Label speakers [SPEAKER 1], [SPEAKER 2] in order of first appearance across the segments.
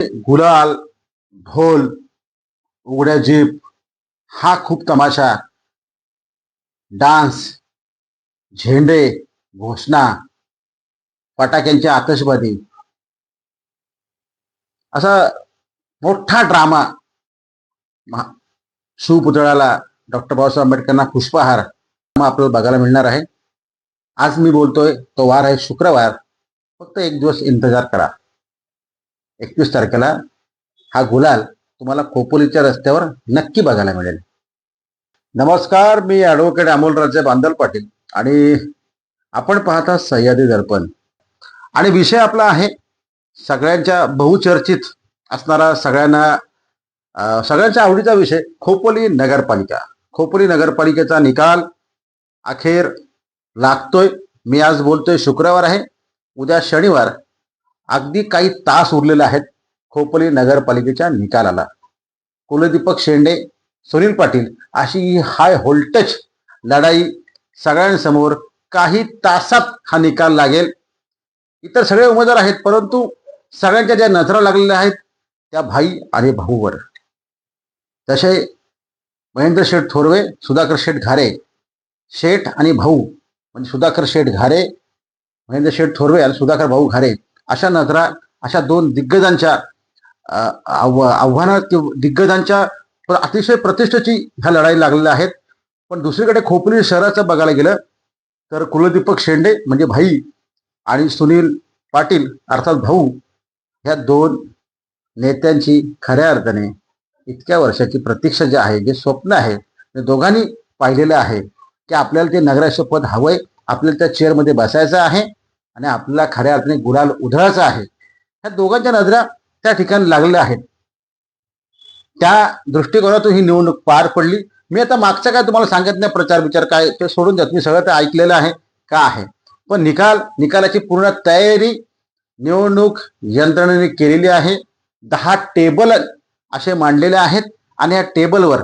[SPEAKER 1] गुलाल ढोल उघड्या जीप हा खूप तमाशा. डान्स झेंडे घोषणा फटाक्यांची आतषबाजी. असा मोठा ड्रामा शिवपुतळ्याला डॉक्टर बाबासाहेब आंबेडकरांना पुष्पहार आपल्याला बघायला मिळणार आहे. आज मी बोलतोय तो वार आहे शुक्रवार. फक्त एक दिवस इंतजार करा. एकवीस तारखेला हा गुलाल तुम्हाला खोपोलीच्या रस्त्यावर नक्की बघायला मिळेल. नमस्कार मी ॲडव्होकेट अमोल राजे बांदल पाटील आणि आपण पाहता सह्याद्री दर्पण. आणि विषय आपला आहे सगळ्यांच्या बहुचर्चित असणारा सगळ्यांना सगळ्यांच्या आवडीचा विषय खोपोली नगरपालिका. खोपोली नगरपालिकेचा निकाल अखेर लागतोय. मी आज बोलतोय शुक्रवार आहे. उद्या शनिवार अगदी काही तास उरलेले आहेत खोपोली नगरपालिकेच्या निकालाला. कुलदीपक शेंडे सुनील पाटील अशी ही हाय व्होल्टेज लढाई सगळ्यांसमोर काही तासात हा निकाल लागेल. इतर सगळे उमेदवार आहेत परंतु सगळ्यांच्या ज्या नजरा लागलेल्या आहेत त्या भाई आणि भाऊवर. तसे महेंद्र शेठ थोरवे सुधाकर शेठ घारे शेठ आणि भाऊ म्हणजे सुधाकर शेठ घारे महेंद्र शेठ थोरवे आणि सुधाकर भाऊ घारे अशा नजरा अशा दोन दिग्गजांच्या अ, आव्हाना किंवा दिग्गजांच्या अतिशय प्रतिष्ठेची ह्या लढाई लागलेल्या आहेत. पण दुसरीकडे खोपोली शहराचं बघायला गेलं तर कुलदीपक शेंडे म्हणजे भाई आणि सुनील पाटील अर्थात भाऊ ह्या दोन नेत्यांची खऱ्या अर्थाने इतक्या वर्षाची प्रतीक्षा जी आहे जे स्वप्न आहे ते दोघांनी पाहिलेलं आहे की आपल्याला ते नगराध्यक्ष पद हवंय आपल्याला त्या चेअरमध्ये बसायचं आहे आणि आपल्याला खऱ्या अर्थाने गुलाल उधळायचा आहे. ह्या दोघांच्या नजरा त्या ठिकाणी लागलेल्या आहेत. त्या दृष्टिकोनातून ही निवडणूक पार पडली. मी आता मागचा काय तुम्हाला सांगत नाही प्रचार विचार काय ते सोडून द्या. मी सगळं ते ऐकलेलं आहे का आहे? पण निकाल निकालाची पूर्ण तयारी निवडणूक यंत्रणेने केलेली आहे. दहा टेबल असे मांडलेले आहेत आणि या टेबलवर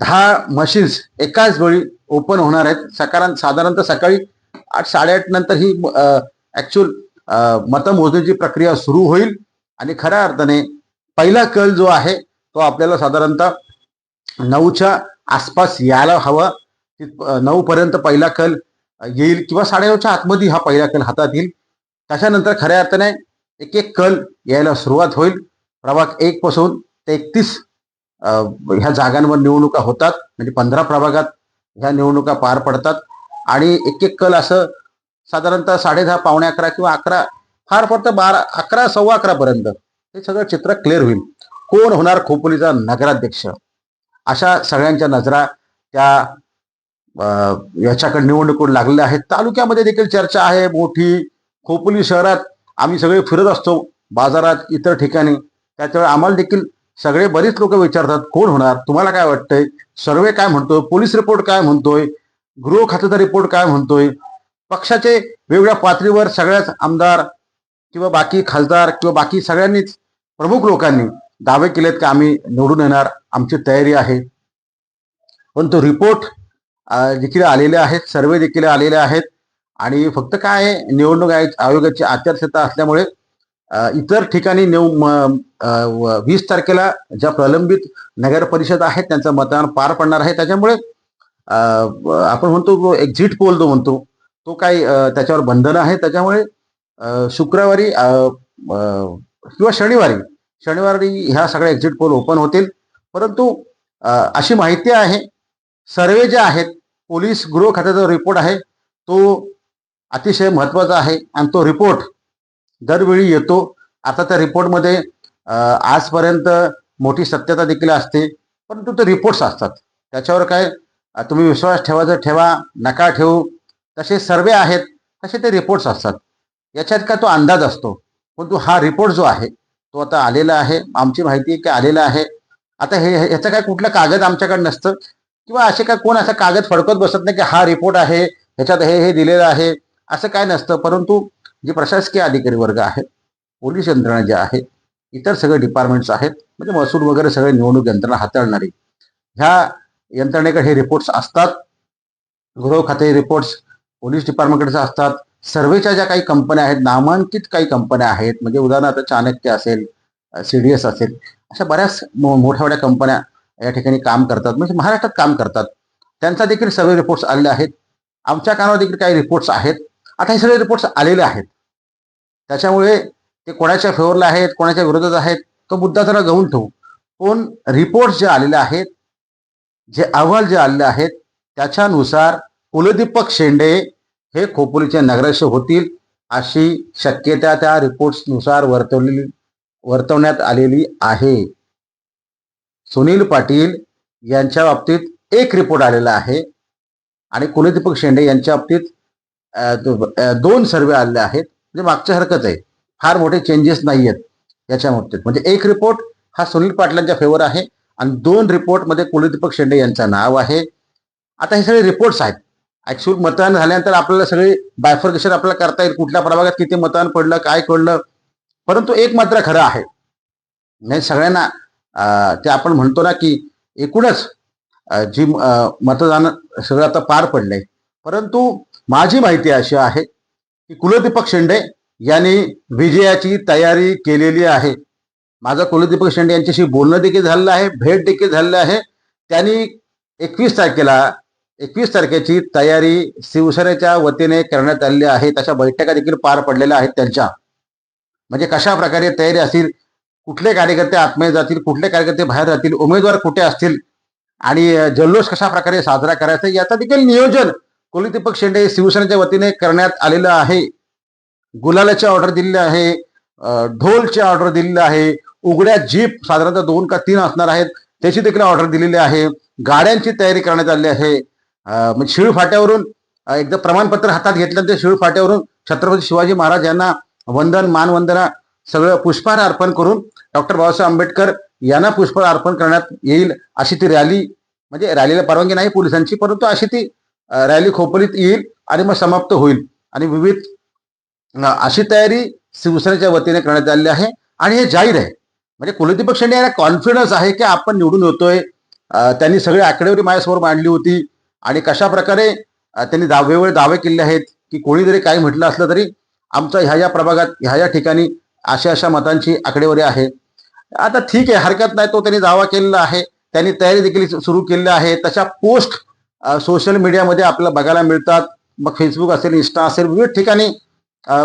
[SPEAKER 1] दहा मशीन्स एकाच वेळी ओपन होणार आहेत. सकारां साधारणतः सकाळी आठ साडेआठ नंतर ही ऍक्च्युअल मतमोजणीची प्रक्रिया सुरू होईल. आणि खऱ्या अर्थाने पहिला कल जो आहे तो आपल्याला साधारणतः नऊच्या आसपास यायला हवं. नऊ पर्यंत पहिला कल येईल किंवा साडेनऊच्या आतमध्ये हा पहिला कल हातात येईल. त्याच्यानंतर खऱ्या अर्थाने एक एक कल यायला सुरुवात होईल. प्रभाग एक पासून ते एकतीस ह्या जागांवर निवडणुका होतात. म्हणजे पंधरा प्रभागात ह्या निवडणुका पार पडतात. आणि एक एक कल असं साधारणतः साडे दहा पावणे अकरा किंवा अकरा फार फक्त बारा अकरा सव्वा अकरा पर्यंत हे सगळं चित्र क्लिअर होईल. कोण होणार खोपोलीचा नगराध्यक्ष? अशा सगळ्यांच्या नजरा त्या याच्याकडे निवडणुकीकडे लागलेल्या आहेत. तालुक्यामध्ये देखील चर्चा आहे. मोठी खोपोली शहरात आम्ही सगळे फिरत असतो. बाजारात इतर ठिकाणी. त्याच्यामुळे आम्हाला देखील सगळे बरीच लोक विचारतात कोण होणार? तुम्हाला काय वाटतंय? सर्वे काय म्हणतोय? पोलीस रिपोर्ट काय म्हणतोय? गृह खात्याचा रिपोर्ट काय म्हणतोय? पक्षाचे वेगवेगळ्या पातळीवर सगळ्याच आमदार किंवा बाकी खासदार किंवा बाकी सगळ्यांनीच प्रमुख लोकांनी दावे केलेत की आम्ही निवडून येणार आमची तयारी आहे. पण तो रिपोर्ट देखील आलेले आहेत सर्वे देखील आलेले आहेत. आणि फक्त काय आहे निवडणूक आयोगाची आचारसंहिता असल्यामुळे इतर ठिकाणी नेव म- वीस तारखेला ज्या प्रलंबित नगर परिषद आहेत त्यांचं मतदान पार पडणार आहे. त्याच्यामुळे आपण म्हणतो एक्झिट पोल जो म्हणतो तो काही त्याच्यावर बंधन आहे. त्याच्यामुळे शुक्रवारी किंवा शनिवारी शनिवारी ह्या सगळ्या एक्झिट पोल ओपन होतील. परंतु अशी माहिती आहे सर्वे जे आहेत पोलीस गृह खात्याचा रिपोर्ट आहे तो अतिशय महत्त्वाचा आहे. आणि तो रिपोर्ट दरवेळी येतो. आता त्या रिपोर्टमध्ये आजपर्यंत मोठी सत्यता देखील असते. परंतु ते रिपोर्ट्स असतात. त्याच्यावर काय तुम्ही विश्वास ठेवायचा ठेवा नका ठेवू. तसे सर्वे आहेत तसे ते रिपोर्ट्स असतात. याच्यात का तो अंदाज असतो? परंतु हा रिपोर्ट जो आहे तो आता आलेला आहे. आमची माहिती आहे की आलेला आहे. आता हे याचं काय कुठलं कागद आमच्याकडे नसतं? किंवा असे काय कोण असा कागद फडकत बसत नाही की हा रिपोर्ट आहे ह्याच्यात हे हे दिलेलं आहे? असं काय नसतं. परंतु जे प्रशासकीय अधिकारी वर्ग आहेत पोलीस यंत्रणा ज्या आहे इतर सगळे डिपार्टमेंट्स आहेत म्हणजे महसूल वगैरे सगळे निवडणूक यंत्रणा हाताळणारी. ह्या यंत्रणेकडे हे रिपोर्ट्स असतात. गृह खाते रिपोर्ट्स पोलीस डिपार्टमेंटकडे असतात. सर्वेच्या ज्या काही कंपन्या आहेत नामांकित काही कंपन्या आहेत म्हणजे उदाहरणार्थ चाणक्य असेल सी डी एस असेल अशा बऱ्याच मो- मोठ्या मोठ्या कंपन्या या ठिकाणी काम करतात. म्हणजे महाराष्ट्रात काम करतात. त्यांचा देखील सर्वे रिपोर्ट्स आलेले आहेत. आमच्या कानावर देखील काही रिपोर्ट्स आहेत. आता हे सगळे रिपोर्ट्स आलेले आहेत. त्याच्यामुळे ते कोणाच्या फेवरला आहेत कोणाच्या विरोधात आहेत तो मुद्दा जरा गहून ठेवू. पण रिपोर्ट्स जे आलेले आहेत जे अहवाल जे आलेले आहेत त्याच्यानुसार कुलदीपक शेंडे हे खोपोलीचे नगराध्यक्ष होतील अशी शक्यता त्या रिपोर्ट्सनुसार वर्तवलेली वर्तवण्यात आलेली आहे. सुनील पाटील यांच्या बाबतीत एक रिपोर्ट आलेला आहे आणि कुलदीपक शेंडे यांच्या बाबतीत दोन सर्वे आलेले आहेत. म्हणजे मागच्या हरकत आहे. फार मोठे चेंजेस नाही आहेत याच्या बाबतीत. म्हणजे एक रिपोर्ट हा सुनील पाटलांच्या फेवर आहे. आणि दोन रिपोर्टमध्ये कुलदीपक शेंडे यांचं नाव आहे. आता हे सगळे रिपोर्ट्स आहेत. ऍक्च्युअल मतदान झाल्यानंतर आपल्याला सगळे बायफर्गेशन आपल्याला करता येईल. कुठल्या प्रभागात किती मतदान पडलं काय पडलं. परंतु एक मात्र खरं आहे. नाही सगळ्यांना ते आपण म्हणतो ना की एकूणच जी मतदान सगळं आता पार पडलंय. परंतु माझी माहिती अशी आहे की कुलदीपक शेंडे यांनी विजयाची तयारी केलेली आहे. माझं कुलदीपक शेंडे यांच्याशी बोलणं देखील झालेलं आहे भेट देखील झालेलं आहे. त्यांनी एकवीस तारखेला एकवीस तारखेची तयारी शिवसेनेच्या वतीने करण्यात आलेली आहे. तशा बैठका देखील पार पडलेल्या आहेत त्यांच्या. म्हणजे कशा प्रकारे तयारी असतील कुठले कार्यकर्ते आत्मय जातील कुठले कार्यकर्ते बाहेर जातील उमेदवार कुठे असतील आणि जल्लोष कशा प्रकारे साजरा करायचा याचं देखील नियोजन कुलदीपक शेंडे शिवसेनेच्या वतीने करण्यात आलेलं आहे. गुलालाची ऑर्डर दिलेली आहे ढोलची ऑर्डर दिलेली आहे उघड्या जीप साधारणतः दोन का तीन असणार आहेत. त्याची देखील ऑर्डर दिलेली आहे. गाड्यांची तयारी करण्यात आली आहे. म्हणजे शिळ फाट्यावरून एकदा प्रमाणपत्र हातात घेतल्यानंतर शिळ फाट्यावरून छत्रपती शिवाजी महाराज यांना वंदन मानवंदना सगळं पुष्पहार अर्पण करून डॉक्टर बाबासाहेब आंबेडकर यांना पुष्पहार अर्पण करण्यात येईल अशी ती रॅली म्हणजे रॅलीला परवानगी नाही पोलिसांची परंतु अशी ती रॅली खोपलीत येईल आणि मग समाप्त होईल. आणि विविध अशी तयारी शिवसेनेच्या वतीने करण्यात आलेली आहे. आणि हे जाहीर आहे. म्हणजे कुलदीपक पक्षांनी याला कॉन्फिडन्स आहे की आपण निवडून येतोय. त्यांनी सगळी आकडेवारी माझ्यासमोर मांडली होती. आणि कशा प्रकारे त्यांनी दावे वेगवेगळे दावे केले आहेत की कोणी जरी काही म्हटलं असलं तरी आमचा ह्या या प्रभागात ह्या या ठिकाणी अशा अशा मतांची आकडेवारी आहे. आता ठीक आहे हरकत नाही तो त्यांनी दावा केलेला आहे. त्यांनी तयारी देखील सुरू केलेली आहे. तशा पोस्ट सोशल मीडियामध्ये आपल्याला बघायला मिळतात. मग फेसबुक असेल इन्स्टा असेल विविध ठिकाणी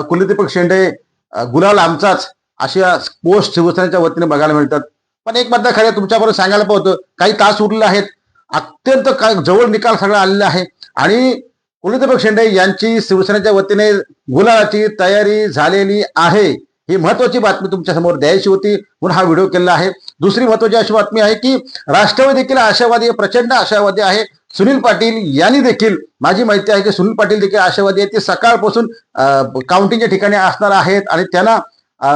[SPEAKER 1] कुलदीपक शेंडे गुलाल आमचाच. अशा पोस्ट शिवसेनेच्या वतीने बघायला मिळतात. पण एक मात्र खरं तुमच्याबरोबर सांगायला पाहतो काही तास उरले आहेत. अत्यंत जवळ निकाल सगळा आलेला आहे. आणि कुलदीपक शेंडे यांची शिवसेनेच्या वतीने गुलाची तयारी झालेली आहे. ही महत्वाची बातमी तुमच्यासमोर द्यायची होती म्हणून हा व्हिडिओ केलेला आहे. दुसरी महत्वाची अशी बातमी आहे की राष्ट्रवादी देखील आशावादी प्रचंड आशावादी आहे. सुनील पाटील यांनी देखील माझी माहिती आहे की सुनील पाटील देखील आशावादी आहे. ते सकाळपासून काउंटिंगच्या ठिकाणी असणार आहेत आणि त्यांना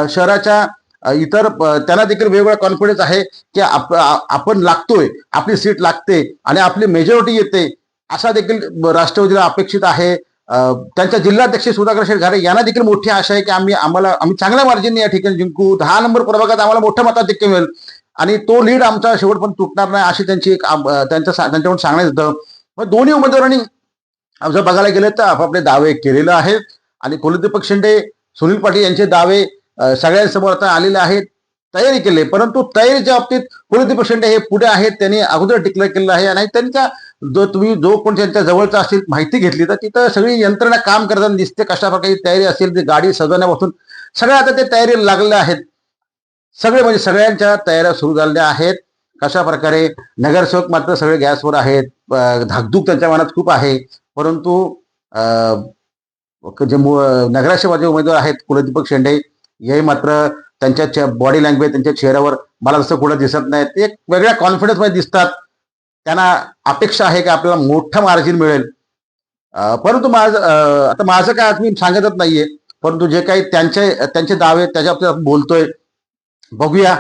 [SPEAKER 1] शहराच्या इतर अ, त्यांना देखील वेगवेगळा कॉन्फिडन्स आहे की आप- आपण लागतोय आपली सीट लागते आणि आपली मेजॉरिटी येते असा देखील राष्ट्रवादीला अपेक्षित आहे. त्यांच्या जिल्हाध्यक्ष सुधाकर शेठ घारे यांना देखील मोठी आशा आहे की आम्ही आम्हाला आम्ही चांगल्या मार्जिनने या ठिकाणी जिंकू. दहा नंबर प्रभागात आम्हाला मोठ्या मताधिक्य मिळेल आणि तो लीड आमचा शेवट पण तुटणार नाही अशी त्यांची एक त्यांच्या सा- त्यांच्याकडून सांगण्यात येतं मग दोन्ही उमेदवारांनी जर बघायला गेलं तर आपापले दावे केलेले आहेत. आणि कुलदीपक शिंदे सुनील पाटील यांचे दावे सगळ्यांसमोर आता आलेले आहेत तयारी केली परंतु तयारीच्या बाबतीत कुलदीप शेंडे हे पुढे आहेत त्यांनी अगोदर डिक्लेअर केलेलं आहे आणि त्यांच्या जो तुम्ही जो कोण त्यांच्या जवळचा असेल माहिती घेतली तर तिथं सगळी यंत्रणा काम करताना दिसते कशा प्रकारे तयारी असेल ती गाडी सजवण्यापासून. सगळ्या आता ते तयारी लागलेल्या आहेत. सगळे म्हणजे सगळ्यांच्या तयाऱ्या सुरू झालेल्या आहेत. कशा प्रकारे नगरसेवक मात्र सगळे गॅसवर आहेत. धाकधूक त्यांच्या मनात खूप आहे. परंतु जे मु- नगराध्यक्षाचे उमेदवार आहेत कुलदीपक शेंडे हे मात्र त्यांच्या बॉडी लँग्वेज त्यांच्या चेहऱ्यावर मला जसं कुठं दिसत नाही. ते एक वेगळ्या कॉन्फिडन्समध्ये दिसतात. त्यांना अपेक्षा आहे की आपल्याला मोठं मार्जिन मिळेल. परंतु माझं आता माझं काय मी सांगतच नाहीये. परंतु जे काही त्यांचे त्यांचे दावे त्याच्या आपण बोलतोय. बघूया.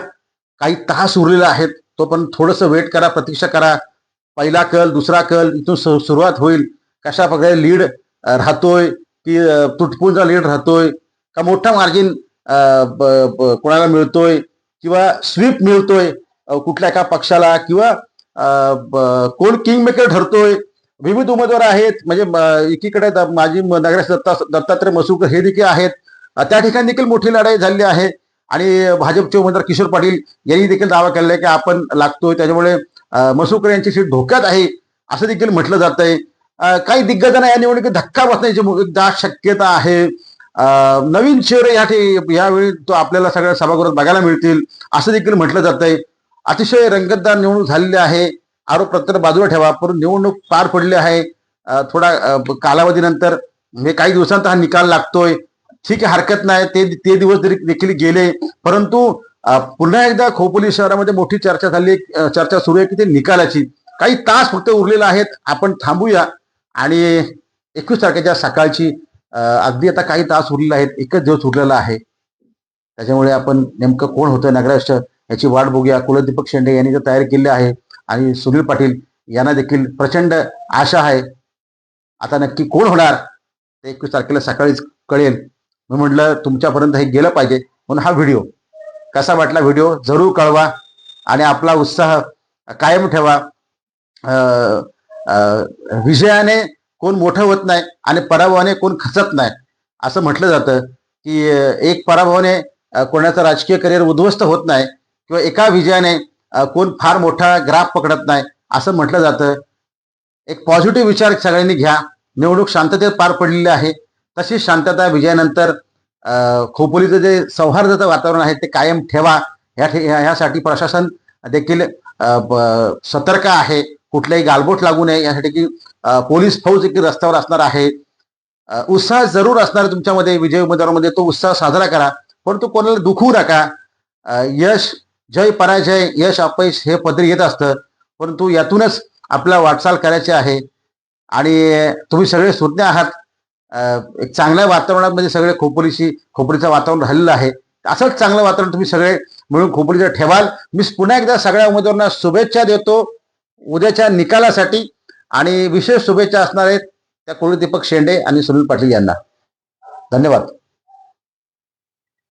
[SPEAKER 1] काही तास उरलेला आहेत. तो पण थोडंसं वेट करा प्रतीक्षा करा. पहिला कल दुसरा कल इथून सु- सुरुवात होईल. कशा प्रकारे लीड राहतोय की अं, लीड राहतोय का मोठा मार्जिन कोणाला मिळतोय किंवा स्वीप मिळतोय कुठल्या एका पक्षाला किंवा ब- कोण किंग मेकर ठरतोय विविध उमेदवार आहेत म्हणजे एकीकडे द- माजी म- नगराध्यक्ष दत्ता दत्तात्रय मसुकर हे देखील आहेत. त्या ठिकाणी देखील मोठी लढाई झालेली आहे आणि भाजपचे उमेदवार किशोर पाटील यांनी देखील दावा केलेला आहे की आपण लागतोय त्याच्यामुळे अ, मसुकर यांची सीट धोक्यात आहे असं देखील म्हटलं जात आहे काही दिग्गजांना या निवडणुकीत धक्का बसण्याची दाट शक्यता आहे. नवीन चेहरे या यावेळी तो आपल्याला सगळ्या सभागृहात बघायला मिळतील असं देखील म्हटलं जात आहे अतिशय रंगतदार निवडणूक झालेली आहे. आरोप प्रत्यारोप बाजूला ठेवा परंतु निवडणूक पार पडली आहे. थोडा कालावधीनंतर म्हणजे काही दिवसांत हा निकाल लागतोय. ठीक आहे हरकत नाही. ते ते दिवस तरी देखील गेले. परंतु पुन्हा एकदा खोपोली शहरामध्ये मोठी चर्चा झाली. चर्चा सुरू आहे की ते निकालाची. काही तास फक्त उरलेले आहेत. आपण थांबूया. आणि एकवीस तारखेच्या सकाळची अगदी आता काही तास उरलेले आहेत एकच दिवस उरलेला आहे. त्याच्यामुळे आपण नेमकं कोण होतं नगराष्ट्र याची वाट बघूया. कुलदीपक शेंडे यांनी तर तयार केले आहे आणि सुनील पाटील यांना देखील प्रचंड आशा आहे. आता नक्की कोण होणार ते एकवीस तारखेला सकाळीच कळेल. मी म्हटलं तुमच्यापर्यंत हे गेलं पाहिजे म्हणून हा व्हिडिओ. कसा वाटला व्हिडिओ? जरूर कळवा आणि आपला उत्साह कायम ठेवा. विजयाने कोण मोठं होत नाही आणि पराभवाने कोण खचत नाही. असं म्हटलं जातं की एक पराभवाने कोणाचं राजकीय करिअर उद्ध्वस्त होत नाही किंवा एका विजयाने कोण फार मोठा ग्राफ पकडत नाही असं म्हटलं जातं. एक पॉझिटिव्ह विचार सगळ्यांनी घ्या. निवडणूक शांततेत पार पडलेली आहे. तशीच शांतता विजयानंतर खोपोलीचं जे सौहार्दाचं वातावरण आहे ते कायम ठेवा. ह्या ठे ह्या- ह्यासाठी प्रशासन देखील ब- सतर्क आहे. कुठलाही गालबोट लागू नये यासाठी की पोलीस फौज देखील रस्त्यावर असणार आहे. उत्साह जरूर असणार तुमच्यामध्ये विजय उमेदवारामध्ये तो उत्साह साजरा करा. परंतु कोणाला दुखवू नका. यश जय पराजय यश अपयश हे पदरी येत असतं. परंतु यातूनच आपल्याला वाटचाल करायची आहे. आणि तुम्ही सगळे सुज्ञ आहात. एक चांगल्या वातावरणामध्ये सगळे खोपोलीशी खोपरीचं वातावरण राहिलेलं आहे. असंच चांगलं वातावरण तुम्ही सगळे मिळून खोपरीचं ठेवाल. मी पुन्हा एकदा सगळ्या उमेदवारांना शुभेच्छा देतो. उद्याच्या निकालासाठी आणि विशेष शुभेच्छा असणार आहेत त्या कुलदीपक शेंडे आणि सुनील पाटील यांना. धन्यवाद.